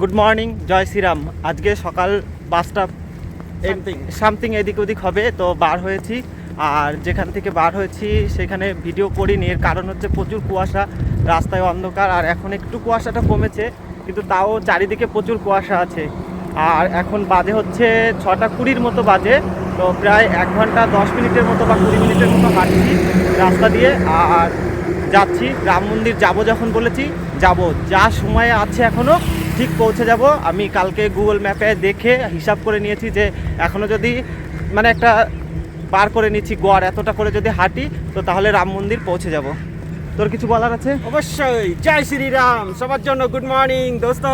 Good morning জয় শ্রীরাম। আজকে সকাল বাসটা. সামথিং এদিক ওদিক হবে তো বার হয়েছি। আর যেখান থেকে বার হয়েছি সেখানে ভিডিও করিনি। এর কারণ হচ্ছে প্রচুর কুয়াশা রাস্তায় অন্ধকার আর এখন একটু কুয়াশাটা কমেছে কিন্তু তাও চারিদিকে প্রচুর কুয়াশা আছে। আর এখন বাজে হচ্ছে ছটা কুড়ির মতো বাজে তো প্রায় এক ঘণ্টা দশ মিনিটের মতো বা কুড়ি মিনিটের মতো হাঁটছি রাস্তা দিয়ে। আর যাচ্ছি রাম মন্দির যাব যখন বলেছি যাব। যা সময় আছে এখনও ঠিক পৌঁছে যাব আমি কালকে গুগল ম্যাপে দেখে হিসাব করে নিয়েছি যে এখনও যদি মানে একটা বার করে নিচ্ছি গড় এতটা করে যদি হাঁটি তো তাহলে রাম মন্দির পৌঁছে যাব তোর কিছু বলার আছে অবশ্যই জয় শ্রীরাম সবার জন্য গুড মর্নিং দোস্ত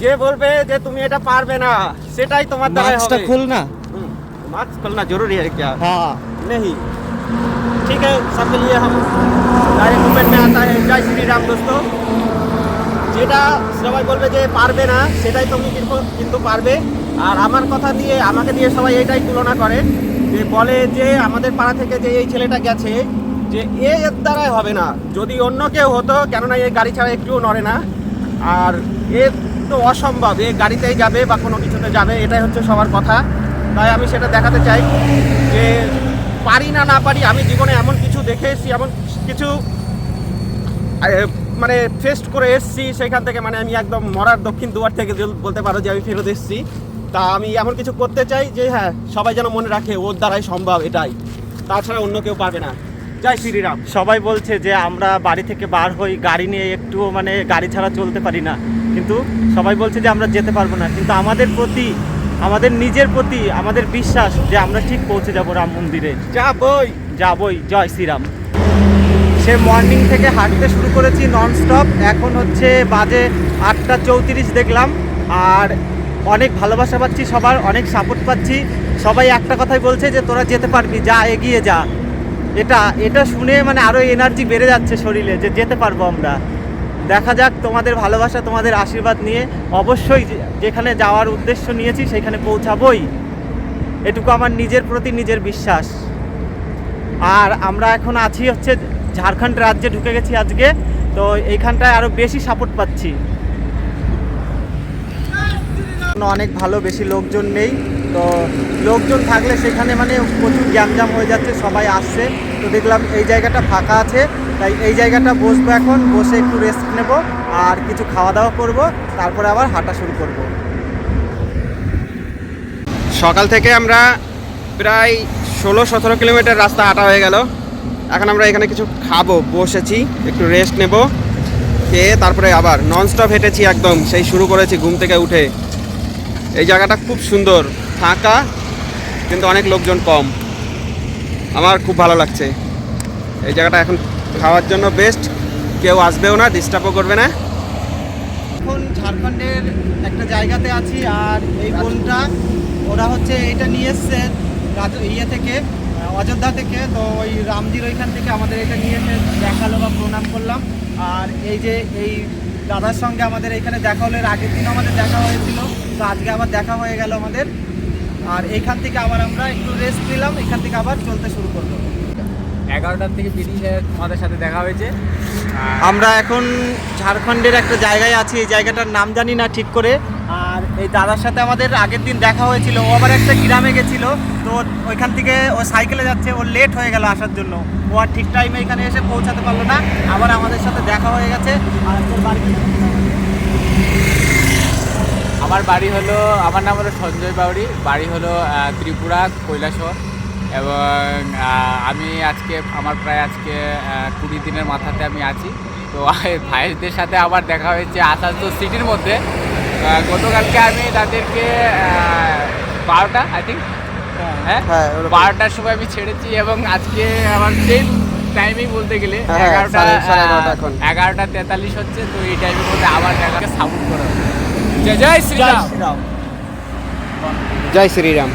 যে বলবে যে তুমি এটা পারবে না সেটাই তোমার দ্বারা মাস্কটা হবে খুল না हम्म, मास्क खोलना जरूरी है क्या হ্যাঁ नहीं ठीक है सबके लिए हम डायरेक्ट मूवमेंट में आता है जय श्री राम दोस्तों যেটা সবাই বলবে যে পারবে না, সেটাই তুমি কিন্তু কিন্তু পারবে। আর আমার কথা দিয়ে, আমাকে দিয়ে সবাই এটাই তুলনা করে যে বলে যে আমাদের পাড়া থেকে যে এই ছেলেটা গেছে, যে এর দ্বারাই হবে না। যদি অন্য কেউ হতো, কেননা এই গাড়ি ছাড়া একটুও নড়ে না। আর এ তো অসম্ভব, এ গাড়িতেই যাবে বা কোনো কিছুতে যাবে, এটাই হচ্ছে সবার কথা। তাই আমি সেটা দেখাতে চাই যে পারি না না পারি, আমি জীবনে এমন কিছু দেখে এসেছি, এমন কিছু মানে ফেস্ট করে এসেছি সেখান থেকে মানে আমি একদম মরার দক্ষিণ দুয়ার থেকে বলতে পারো যে আমি ফেরত এসেছি। তা আমি এমন কিছু করতে চাই যে হ্যাঁ সবাই যেন মনে রাখে ওর দ্বারাই সম্ভব এটাই। তাছাড়া অন্য কেউ পারবে না। জয় শ্রীরাম। সবাই বলছে যে আমরা বাড়ি থেকে বার হই গাড়ি নিয়ে একটুও মানে গাড়ি ছাড়া চলতে পারি না। কিন্তু সবাই বলছে যে আমরা যেতে পারব না। কিন্তু আমাদের প্রতি আমাদের নিজের প্রতি আমাদের বিশ্বাস যে আমরা ঠিক পৌঁছে যাব রাম মন্দিরে। যা বই যাবই। জয় শ্রীরাম। সে মর্নিং থেকে হাঁটতে শুরু করেছি ননস্টপ এখন হচ্ছে বাজে আটটা চৌত্রিশ দেখলাম। আর অনেক ভালোবাসা পাচ্ছি সবার, অনেক সাপোর্ট পাচ্ছি। সবাই একটা কথাই বলছে যে, তোরা যেতে পারবি, যা এগিয়ে যা। এটা এটা শুনে মানে আরও এনার্জি বেড়ে যাচ্ছে শরীরে যে, যেতে পারব আমরা। দেখা যাক তোমাদের ভালোবাসা, তোমাদের আশীর্বাদ নিয়ে অবশ্যই যেখানে যাওয়ার উদ্দেশ্য নিয়েছি, সেখানে পৌঁছাবই। এটুকু আমার নিজের প্রতি নিজের বিশ্বাস। আর আমরা এখন আছি হচ্ছে ঝাড়খণ্ড রাজ্যে ঢুকে গেছি আজকে, তো এইখানটায় আরও বেশি সাপোর্ট পাচ্ছি। অনেক ভালো, বেশি লোকজন নেই, তো লোকজন থাকলে সেখানে মানে প্রচুর গ্যামজাম হয়ে যাচ্ছে, সবাই আসছে। তো দেখলাম এই জায়গাটা ফাঁকা আছে, তাই এই জায়গাটা বসবো এখন, বসে একটু রেস্ট নেব আর কিছু খাওয়া দাওয়া করব, তারপরে আবার হাঁটা শুরু করব। সকাল থেকে আমরা প্রায় ষোলো সতেরো কিলোমিটার রাস্তা হাঁটা হয়ে গেল। এখন আমরা এখানে কিছু খাব, বসেছি, একটু রেস্ট নেব, খেয়ে তারপরে আবার ননস্টপ হেঁটেছি একদম, সেই শুরু করেছি ঘুম থেকে উঠে। এই জায়গাটা খুব সুন্দর, ফাঁকা, কিন্তু অনেক লোকজন কম। আমার খুব ভালো লাগছে। এই জায়গাটা এখন খাওয়ার জন্য বেস্ট কেউ আসবেও না ডিস্টার্বও করবে না। এখন ঝাড়খণ্ডের একটা জায়গাতে আছি আর এই বোনটা, ওরা হচ্ছে এটা নিয়ে এসছে ইয়ে থেকে। অযোধ্যা থেকে তো ওই রামজির ওইখান থেকে আমাদের এটা নিয়ে এসে দেখাল বা প্রণাম করলাম। আর এই যে এই দাদার সঙ্গে আমাদের এখানে দেখা হলো এর আগের দিন আমাদের দেখা হয়েছিল তো আজকে আবার দেখা হয়ে গেল আমাদের। আর এইখান থেকে আবার আমরা একটু রেস্ট নিলাম এখান থেকে আবার চলতে শুরু করব। এগারোটার থেকে বেরিয়ে তোমাদের সাথে দেখা হয়েছে। আমরা এখন ঝাড়খণ্ডের একটা জায়গায় আছি এই জায়গাটার নাম জানি না ঠিক করে। এই দাদার সাথে আমাদের আগের দিন দেখা হয়েছিল, ও আবার একটা গ্রামে গেছিল, তো ওইখান থেকে ও সাইকেলে যাচ্ছে, ও লেট হয়ে গেল আসার জন্য। ও আর ঠিক টাইমে এখানে এসে পৌঁছাতে পারল না, আবার আমাদের সাথে দেখা হয়ে গেছে, আর আমার বাড়ি হলো আমার নাম হলো সঞ্জয় বাউরি বাড়ি হলো ত্রিপুরা, কৈলাসহর। এবং আমি আজকে আমার প্রায় আজকে কুড়ি দিনের মাথাতে আমি আছি। তো ভাইদের সাথে আবার দেখা হয়েছে আসানসোল সিটির মধ্যে। গতকালকে আমি তাদেরকে বারোটা আই থিঙ্ক হ্যাঁ? হ্যাঁ, বারোটার সময় আমি ছেড়েছি এবং আজকে আমার সেম টাইমেই বলতে গেলে হ্যাঁ, এগারোটা সাড়ে- সাড়ে এগারোটা তেতাল্লিশ হচ্ছে তো এই টাইমের মধ্যে আবার দেখাকে সাপোর্ট করা। জয় জয় শ্রীরাম। জয় শ্রীরাম।